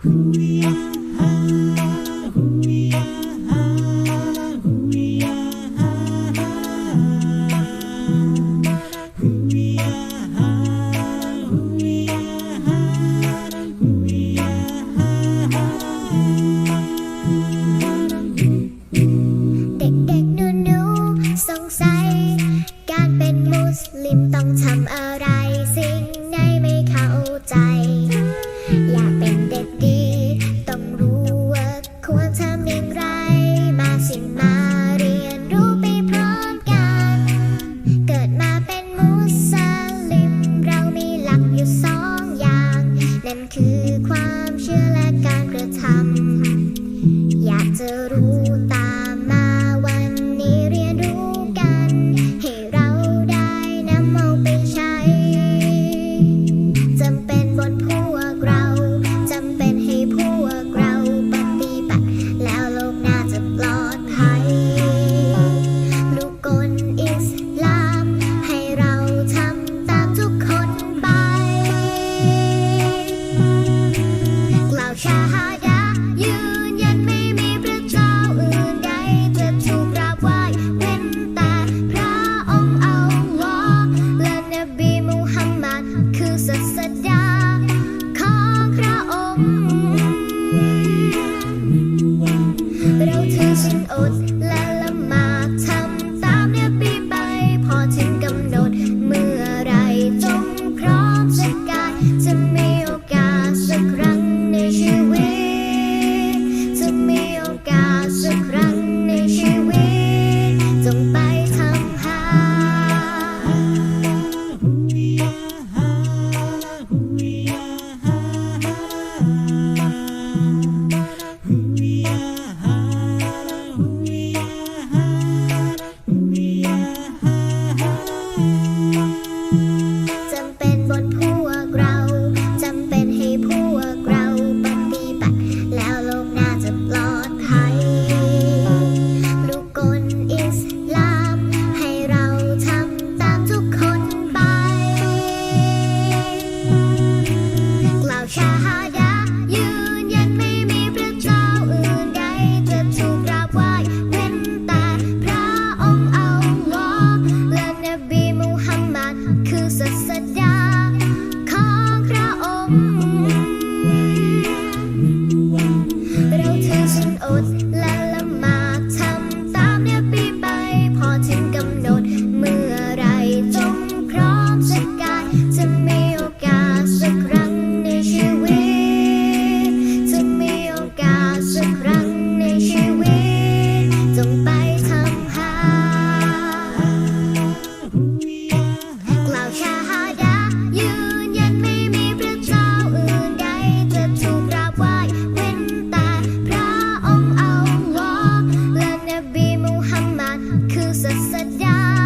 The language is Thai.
เด็กๆหนูสงสัย การเป็นมุสลิมต้องทำอะไร oats. Lisa.